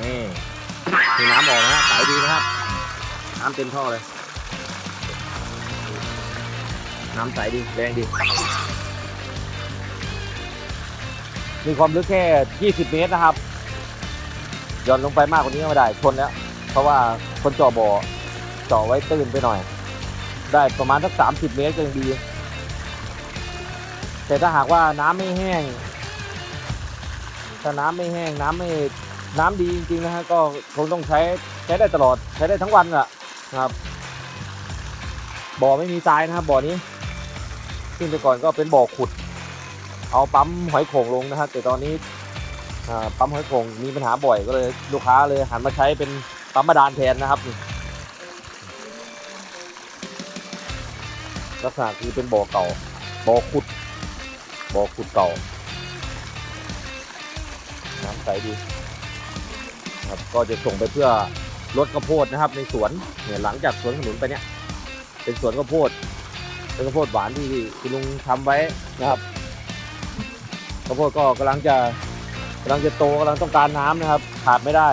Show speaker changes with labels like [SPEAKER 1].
[SPEAKER 1] นี่มีน้ำออกนะฮะใสดีนะครับ น้ำเต็มท่อเลย น้ำใสดี แรงดี มีความลึกแค่ 20 เมตรนะครับหย่อนลงไปมากกว่านี้ก็ไม่ได้ชนแล้ว เพราะว่าคนจาะบ่อจาะไว้ตื้นไปหน่อย ได้ประมาณสัก 30 เมตรก็ยังดี แต่ถ้าหากว่าน้ำไม่แห้งถ้าน้ำไม่แห้งน้ำไม่ น้ำดีจริงๆนะฮะก็คงต้องใช้ใช้ได้ตลอดใช้ได้ทั้งวันแหละนะครับ บ่อไม่มีทรายนะครับบ่อนี้ซึ่งแต่ก่อนก็เป็นบ่อขุด เอาปั๊มหอยโข่งลงนะครับแต่ตอนนี้ปั๊มหอยโข่งมีปัญหาบ่อยก็เลยลูกค้าเลยหันมาใช้เป็นปั๊มบาดาลแทนนะครับลักษณะคือเป็นบ่อเก่าบ่อขุดบ่อขุดเก่าน้ำใสดี นะครับ ก็จะส่งไปเพื่อลดข้าวโพดนะครับ ในสวนเนี่ยหลังจากสวนขนุนไปเนี่ยเป็นสวนข้าวโพดเป็นข้าวโพดหวานที่คุณลุงทำไว้นะครับข้าวโพดก็กำลังจะกำลังจะโตกำลังต้องการน้ำนะครับ ขาดไม่ได้